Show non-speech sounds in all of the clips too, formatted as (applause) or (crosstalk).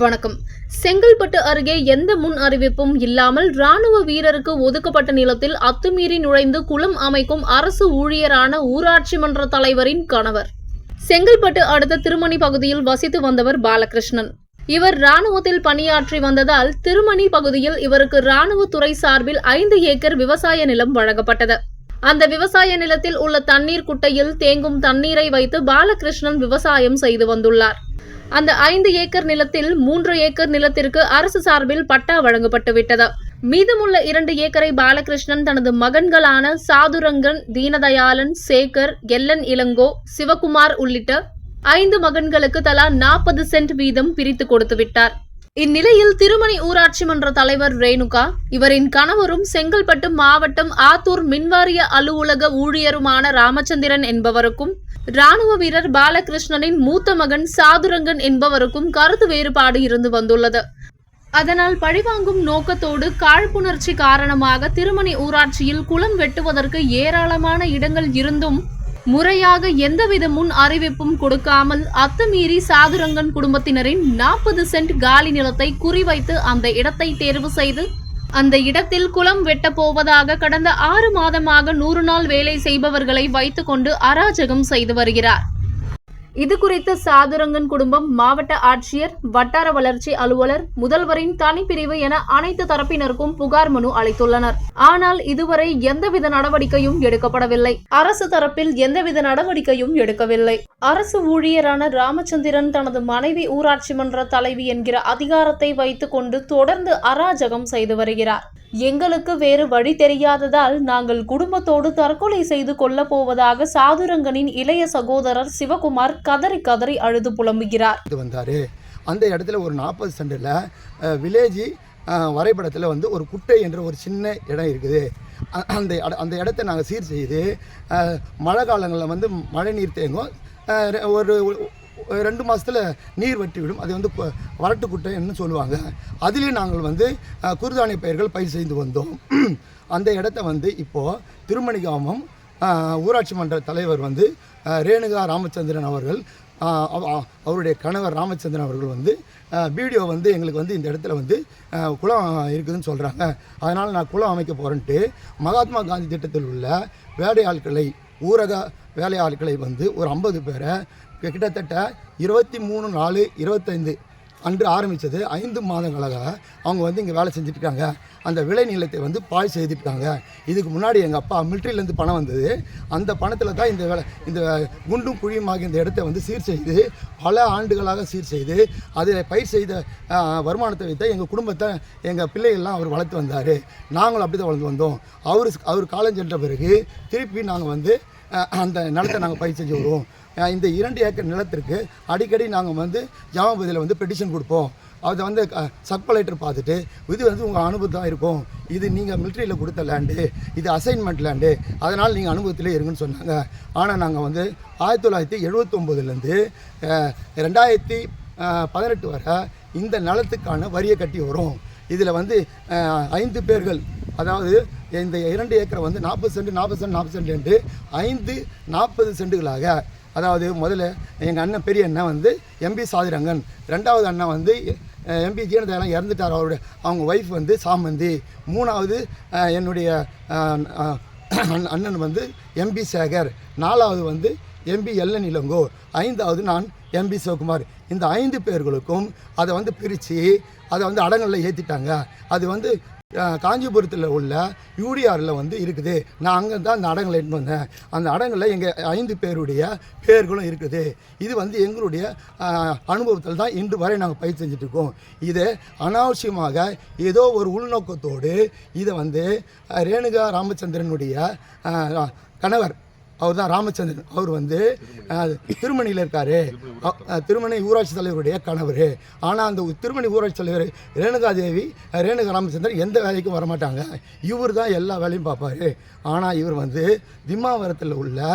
வணக்கம். செங்கல்பட்டு அருகே எந்த முன் அறிவிப்பும் இல்லாமல் ராணுவ வீரருக்கு ஒதுக்கப்பட்ட நிலத்தில் அத்துமீறி நுழைந்து குளம் அமைக்கும் அரசு ஊழியரான ஊராட்சி மன்ற தலைவரின் கணவர். செங்கல்பட்டு அடுத்த திருமணி பகுதியில் வசித்து வந்தவர் பாலகிருஷ்ணன். இவர் ராணுவத்தில் பணியாற்றி வந்ததால் திருமணி பகுதியில் இவருக்கு ராணுவத்துறை சார்பில் ஐந்து ஏக்கர் விவசாய நிலம் வழங்கப்பட்டது. அந்த விவசாய நிலத்தில் உள்ள தண்ணீர் குட்டையில் தேங்கும் தண்ணீரை வைத்து பாலகிருஷ்ணன் விவசாயம் செய்து வந்துள்ளார். அந்த ஐந்து ஏக்கர் நிலத்தில் மூன்று ஏக்கர் நிலத்திற்கு அரசு சார்பில் பட்டா வழங்கப்பட்டு விட்டது. மீதமுள்ள இரண்டு ஏக்கரை பாலகிருஷ்ணன் தனது மகன்களான சாதுரங்கன் தீனதயாளன் சேகர் எல்லன் இளங்கோ சிவகுமார் உள்ளிட்ட ஐந்து மகன்களுக்கு தலா நாற்பது சென்ட் வீதம் பிரித்து கொடுத்து விட்டார். இந்நிலையில் திருமணி ஊராட்சி மன்ற தலைவர் ரேணுகா இவரின் கணவரும் செங்கல்பட்டு மாவட்டம் ஆத்தூர் மின்வாரிய அலுவலக ஊழியருமான ராமச்சந்திரன் என்பவருக்கும் ராணுவ வீரர் பாலகிருஷ்ணனின் மூத்த மகன் சாதுரங்கன் என்பவருக்கும் கருத்து வேறுபாடு இருந்து வந்துள்ளது. அதனால் பழிவாங்கும் நோக்கத்தோடு காழ்ப்புணர்ச்சி காரணமாக திருமணி ஊராட்சியில் குளம் வெட்டுவதற்கு ஏராளமான இடங்கள் இருந்தும் முறையாக எந்தவித முன் அறிவிப்பும் கொடுக்காமல் அத்துமீறி சாதுரங்கன் குடும்பத்தினரின் நாற்பது சென்ட் காலி நிலத்தை குறிவைத்து அந்த இடத்தை தேர்வு செய்து அந்த இடத்தில் குளம் வெட்டப் போவதாக கடந்த ஆறு மாதமாக நூறு நாள் வேலை செய்பவர்களை வைத்துக்கொண்டு அராஜகம் செய்து வருகிறார். இது குறித்து சாதுரங்கன் குடும்பம் மாவட்ட ஆட்சியர் வட்டார வளர்ச்சி அலுவலர் முதல்வரின் தனிப்பிரிவு என அனைத்து தரப்பினருக்கும் புகார் மனு அளித்துள்ளனர். ஆனால் இதுவரை எந்தவித நடவடிக்கையும் எடுக்கப்படவில்லை. அரசு தரப்பில் எந்தவித நடவடிக்கையும் எடுக்கவில்லை. அரசு ஊழியரான ராமச்சந்திரன் தனது மனைவி ஊராட்சி மன்ற தலைவி என்கிற அதிகாரத்தை வைத்துக்கொண்டு தொடர்ந்து அராஜகம் செய்து வருகிறார். எங்களுக்கு வேறு வழி தெரியாததால் நாங்கள் குடும்பத்தோடு தற்கொலை செய்து கொள்ளப் போவதாக சாதுரங்கனின் இளைய சகோதரர் சிவகுமார் கதறி கதறி அழுது புலம்புகிறார். இது வந்தார். அந்த இடத்துல ஒரு நாற்பது சென்டில் வில்லேஜ் வரைபடத்தில் வந்து ஒரு குட்டை என்ற ஒரு சின்ன இடம் இருக்குது. அந்த இட- அந்த இடத்த நாங்கள் சீர் செய்து மழை காலங்களில் வந்து மழை நீர் தேங்கும். ஒரு ரெண்டு மாதத்தில் நீர் வற்றி விடும். அது வந்து வரட்டு வறட்டு குட்டைன்னு சொல்லுவாங்க. அதுலேயும் நாங்கள் வந்து குருதானிய பயிர்கள் பயிர் செய்து வந்தோம். அந்த இடத்த வந்து இப்போது திருமணிகாமம் ஊராட்சி மன்ற தலைவர் வந்து ரேணுகா ராமச்சந்திரன் அவர்கள் அவருடைய கணவர் ராமச்சந்திரன் அவர்கள் வந்து வீடியோ வந்து எங்களுக்கு வந்து இந்த இடத்துல வந்து குளம் இருக்குதுன்னு சொல்கிறாங்க அதனால் நான் குளம் அமைக்க போகிறேன்ட்டு மகாத்மா காந்தி திட்டத்தில் உள்ள வேலையாட்களை ஊரக வேலையாட்களை வந்து ஒரு ஐம்பது பேரை கிட்டத்தட்ட இருபத்தி மூணு நாலு இருபத்தைந்து அன்று ஆரம்பித்தது ஐந்து மாதங்களாக அவங்க வந்து இங்கே வேலை செஞ்சுட்டு இருக்காங்க அந்த விளை நிலத்தை வந்து பாய் செய்துட்டாங்க இதுக்கு முன்னாடி எங்கள் அப்பா மிலிட்ரியிலேருந்து பணம் வந்தது. அந்த பணத்தில் தான் இந்த வேலை இந்த குண்டும் குழியுமாக இந்த இடத்த வந்து சீர் செய்து பல ஆண்டுகளாக சீர் செய்து அதில் பயிர் செய்த வருமானத்தை வைத்த எங்கள் குடும்பத்தை எங்கள் பிள்ளைகள்லாம் அவர் வளர்த்து வந்தார். நாங்களும் அப்படி தான் வளர்ந்து வந்தோம். அவர் அவர் காலம் சென்ற பிறகு திருப்பி நாங்கள் வந்து அந்த நிலத்தை நாங்கள் பயிர் செஞ்சு வருவோம். இந்த இரண்டு ஏக்கர் நிலத்திற்கு அடிக்கடி நாங்கள் வந்து ஜாமபதியில் வந்து பெட்டிஷன் கொடுப்போம். அதை வந்து சப் கலெக்டர் பார்த்துட்டு இது வந்து உங்கள் அனுபவம் இருக்கும். இது நீங்கள் மிலிட்ரியில் கொடுத்த லேண்டு இது அசைன்மெண்ட் லேண்டு அதனால் நீங்கள் அனுபவத்தில் இருங்கன்னு சொன்னாங்க. ஆனால் நாங்கள் வந்து ஆயிரத்தி தொள்ளாயிரத்தி எழுபத்தொம்போதுலேருந்து ரெண்டாயிரத்தி பதினெட்டு வரை இந்த நிலத்துக்கான வரியை கட்டி வரும். இதில் வந்து ஐந்து பேர்கள் அதாவது இந்த இரண்டு ஏக்கரை வந்து நாற்பது சென்ட் நாற்பது சென்ட் நாற்பது சென்ட் என்று ஐந்து நாற்பது சென்ட்டுகளாக அதாவது முதல்ல எங்கள் அண்ணன் பெரிய அண்ணன் வந்து எம்பி சாதிரங்கன். ரெண்டாவது அண்ணன் வந்து எம்பி ஜீனதயாளன் இறந்துட்டார். அவருடைய அவங்க ஒய்ஃப் வந்து சாமந்தி. மூணாவது என்னுடைய அண்ணன் வந்து எம்பி சேகர். நாலாவது வந்து எம்பி எல்லன் இளங்கோ ஐந்தாவது நான் எம்பி சிவகுமார். இந்த ஐந்து பேர்களுக்கும் அதை வந்து பிரித்து அதை வந்து அடங்களில் ஏற்றிட்டாங்க அது வந்து காஞ்சிபுரத்தில் உள்ள யூடிஆரில் வந்து இருக்குது. நான் அங்கே தான் அந்த அடங்களை எடுத்து வந்தேன். அந்த அடங்களில் எங்கள் ஐந்து பேருடைய பேர்களும் இருக்குது. இது வந்து எங்களுடைய அனுபவத்தில் தான் இன்று வரை நாங்கள் பயிர் செஞ்சிட்ருக்கோம். இது அனாவசியமாக ஏதோ ஒரு உள்நோக்கத்தோடு இதை வந்து ரேணுகா ராமச்சந்திரனுடைய கணவர் அவர் தான் ராமச்சந்திரன். அவர் வந்து திருமணியில் இருக்கார். திருமணி ஊராட்சி தலைவருடைய கணவர். ஆனால் அந்த திருமணி ஊராட்சி தலைவர் ரேணுகா தேவி ரேணுகா ராமச்சந்திரன் எந்த வேலைக்கும் வரமாட்டாங்க. இவர் தான் எல்லா வேலையும் பார்ப்பாரு. ஆனால் இவர் வந்து திம்மாவரத்தில் உள்ள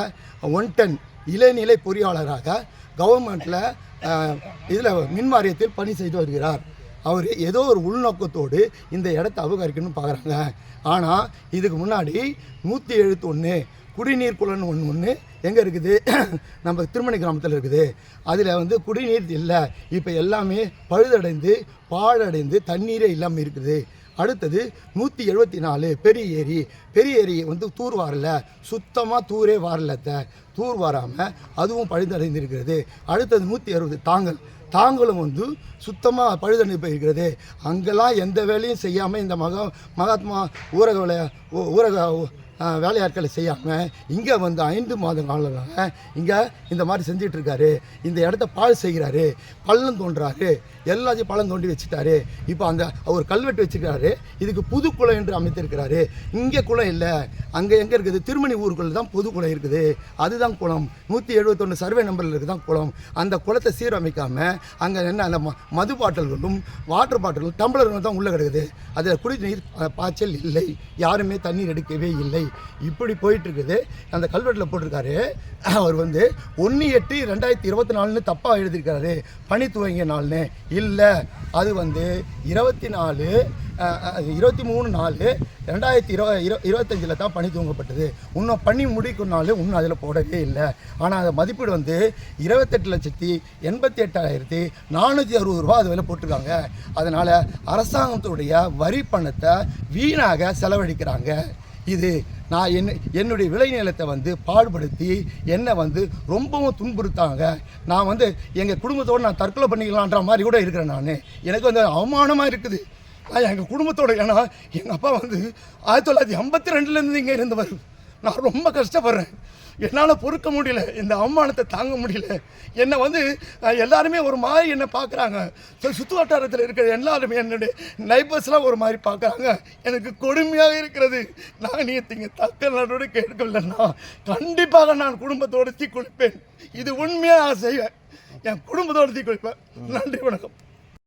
ஒன் டன் இளநிலை பொறியாளராக கவர்மெண்ட்டில் இதில் மின் வாரியத்தில் பணி செய்து வருகிறார். அவர் ஏதோ ஒரு உள்நோக்கத்தோடு இந்த இடத்த அபகரிக்கணும்னு பார்க்குறாங்க. ஆனால் இதுக்கு முன்னாடி நூற்றி எழுபத்தொன்று குடிநீர் குளம்னு ஒன்று ஒன்று எங்கே இருக்குது? (clears throat) நம்ம திருமணி கிராமத்தில் இருக்குது. அதில் வந்து குடிநீர் இல்லை. இப்போ எல்லாமே பழுதடைந்து பாழடைந்து தண்ணீரே இல்லாமல் இருக்குது. அடுத்தது நூற்றி எழுபத்தி நாலு பெரிய ஏரி. பெரிய ஏரி வந்து தூர் வாரல. சுத்தமாக தூரே வாரல தூர் வாராமல் அதுவும் பழுதடைந்து இருக்கிறது அடுத்தது நூற்றி அறுபது தாங்கல். தாங்களும் வந்து சுத்தமாக பழுதடைந்து போயிருக்கிறது. அங்கெல்லாம் எந்த வேலையும் செய்யாமல் இந்த மகா மகாத்மா ஊரக ஊரக வேலையாட்களை செய்யாமல் இங்கே வந்து ஐந்து மாத காலமாக இங்கே இந்த மாதிரி செஞ்சிட்டு இந்த இடத்த பால் செய்கிறாரு. பள்ளம் தோன்றாரு. எல்லாத்தையும் பள்ளம் தோண்டி வச்சுட்டாரு. இப்போ அந்த அவர் கல்வெட்டு வச்சுருக்காரு. இதுக்கு புது குளம் என்று அமைத்திருக்கிறாரு. இங்கே குளம் இல்லை. அங்கே எங்கே இருக்குது? திருமணி ஊருக்குள்ள தான் புது குளம் இருக்குது. அதுதான் குளம். நூற்றி எழுபத்தொன்று சர்வே நம்பரில் இருக்குது தான் குளம். அந்த குளத்தை சீரமைக்காமல் அங்கே என்ன அந்த ம- மது பாட்டில்களும் வாட்டர் பாட்டில்களும் டம்ளர்களும் தான் உள்ளே கிடக்குது. அதில் குடிநீர் பாய்ச்சல் இல்லை. யாருமே தண்ணீர் எடுக்கவே இல்லை. இப்படி போயிட்டுருக்குது. அந்த கல்வெட்டில் போட்டிருக்காரு. அவர் வந்து ஒன்று எட்டு ரெண்டாயிரத்தி இருபத்தி நாலுன்னு தப்பாக எழுதியிருக்காரு. பணி துவங்கிய நாள்னு. இல்லை அது வந்து இருபத்தி நாலு இருபத்தி மூணு நாலு ரெண்டாயிரத்தி இரு இரு இருபத்தஞ்சில் தான் பணி துவங்கப்பட்டது. இன்னும் பண்ணி முடிக்கும் நாள் இன்னும் அதில் போடவே இல்லை. ஆனால் அந்த மதிப்பீடு வந்து இருபத்தெட்டு லட்சத்தி எண்பத்தி எட்டாயிரத்தி நானூற்றி அறுபது ரூபா அது விலை போட்டிருக்காங்க. அதனால் அரசாங்கத்துடைய வரி பணத்தை வீணாக செலவழிக்கிறாங்க. இது நான் என்ன என்னுடைய விளைநிலத்தை வந்து பாடுபடுத்தி என்னை வந்து ரொம்பவும் துன்புறுத்தாங்க. நான் வந்து எங்கள் குடும்பத்தோடு நான் தற்கொலை பண்ணிக்கலான்ற மாதிரி கூட இருக்கிறேன் நான். எனக்கு வந்து அவமானமாக இருக்குது. நான் எங்கள் குடும்பத்தோட ஏன்னா எங்கள் அப்பா வந்து ஆயிரத்தி தொள்ளாயிரத்தி ஐம்பத்தி ரெண்டுலேருந்து இங்கே இருந்தவர் நான் ரொம்ப கஷ்டப்படுறேன். என்னால் பொறுக்க முடியல இந்த அவமானத்தை தாங்க முடியல. என்னை வந்து எல்லாருமே ஒரு மாதிரி என்னை பார்க்குறாங்க. சுற்று வட்டாரத்தில் இருக்கிற எல்லாருமே என்னுடைய நைபர்ஸ்லாம் ஒரு மாதிரி பார்க்குறாங்க. எனக்கு கொடுமையாக இருக்கிறது. நான் நீ திங்க தக்க நடவடிக்கை எடுக்கலன்னா கண்டிப்பாக நான் குடும்பத்தோடு தீ குளிப்பேன். இது உண்மையாக நான் செய்வேன். என் குடும்பத்தோடு தீ குளிப்பேன். நன்றி வணக்கம்.